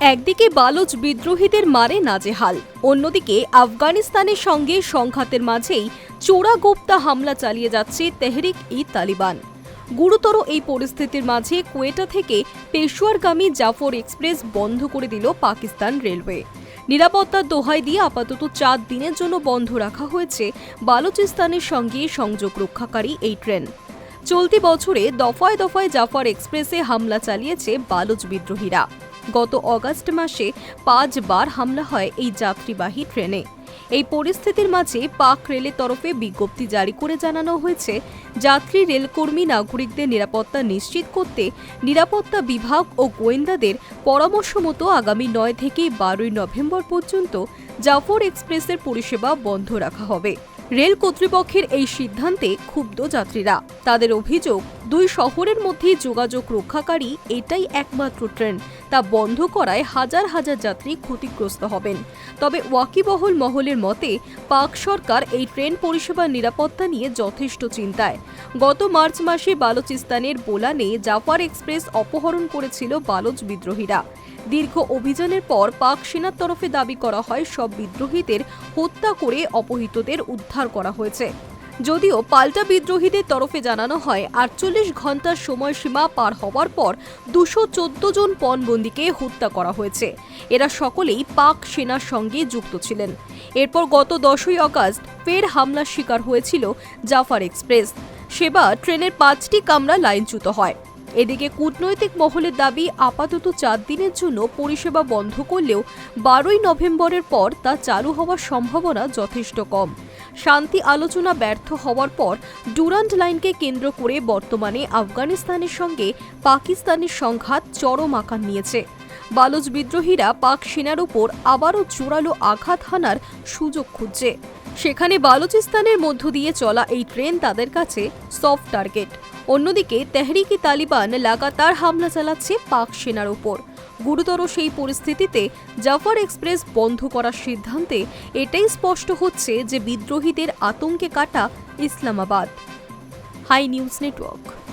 একদিকে বালুচ বিদ্রোহীদের মারে নাজেহাল, অন্যদিকে আফগানিস্তানের সঙ্গে সংঘাতের মাঝেই চোরা চোরাগোপ্তা হামলা চালিয়ে যাচ্ছে তেহরিক ই তালিবান। গুরুতর এই পরিস্থিতির মাঝে কোয়েটা থেকে পেশোয়ারগামী জাফর এক্সপ্রেস বন্ধ করে দিল পাকিস্তান রেলওয়ে। নিরাপত্তার দোহাই দিয়ে আপাতত চার দিনের জন্য বন্ধ রাখা হয়েছে বালুচিস্তানের সঙ্গে সংযোগ রক্ষাকারী এই ট্রেন। চলতি বছরে দফায় দফায় জাফর এক্সপ্রেসে হামলা চালিয়েছে বালুচ বিদ্রোহীরা। গত অগাস্ট মাসে পাঁচবার হামলা হয় এই যাত্রীবাহী ট্রেনে। এই পরিস্থিতির মাঝে পাক রেলের তরফে বিজ্ঞপ্তি জারি করে জানানো হয়েছে, যাত্রী, রেলকর্মী, নাগরিকদের নিরাপত্তা নিশ্চিত করতে নিরাপত্তা বিভাগ ও গোয়েন্দাদের পরামর্শ মতো আগামী নয় থেকে বারোই নভেম্বর পর্যন্ত জাফর এক্সপ্রেসের পরিষেবা বন্ধ রাখা হবে। রেল কর্তৃপক্ষের এই সিদ্ধান্তে ক্ষুব্ধ যাত্রীরা। তাদের অভিযোগ, দুই শহরের মধ্যে যোগাযোগ রক্ষাকারী এটাই একমাত্র ট্রেন। তা বন্ধ করায় হাজার হাজার যাত্রী ক্ষতিগ্রস্ত হবেন। তবে ওয়াকিবহল মহলের মতে, পাক সরকার এই ট্রেন পরিষেবার নিরাপত্তা নিয়ে যথেষ্ট চিন্তায়। গত মার্চ মাসে বালুচিস্তানের বোলানে জাফার এক্সপ্রেস অপহরণ করেছিল বালুচ বিদ্রোহীরা। দীর্ঘ অভিযানের পর পাক সেনার তরফে দাবি করা হয়, সব বিদ্রোহীদের হত্যা করে অপহৃতদের উদ্ধার করা হয়েছে। যদিও পাল্টা বিদ্রোহীদের তরফে জানানো হয়, আটচল্লিশ ঘণ্টার সময়সীমা পার হওয়ার পর দুশো চোদ্দ জন পণবন্দিকে হত্যা করা হয়েছে। এরা সকলেই পাক সেনার সঙ্গে যুক্ত ছিলেন। এরপর গত দশই অগাস্ট ফের হামলার শিকার হয়েছিল জাফার এক্সপ্রেস। সেবা ট্রেনের পাঁচটি কামরা লাইনচ্যুত হয়। এদিকে কূটনৈতিক মহলের দাবি, আপাতত চার দিনের জন্য পরিষেবা বন্ধ করলেও বারোই নভেম্বরের পর তা চালু হওয়ার সম্ভাবনা যথেষ্ট কম। শান্তি আলোচনা ব্যর্থ হওয়ার পর ডুরান্ট লাইনকে কেন্দ্র করে বর্তমানে আফগানিস্তানের সঙ্গে পাকিস্তানের সংঘাত চরম আকার নিয়েছে। বালুচ বিদ্রোহীরা পাক সেনার উপর আবারও জোরালো আঘাত হানার সুযোগ খুঁজছে। সেখানে বালুচিস্তানের মধ্য দিয়ে চলা এই ট্রেন তাদের কাছে সফট টার্গেট অন্যদিকে তেহরিকি তালিবান লাগাতার হামলা চালাচ্ছে পাক সেনার ওপর। গুরুতর সেই পরিস্থিতিতে জাফর এক্সপ্রেস বন্ধ করার সিদ্ধান্তে এটাই স্পষ্ট হচ্ছে যে বিদ্রোহীদের আতঙ্কে কাটা ইসলামাবাদ। High news network.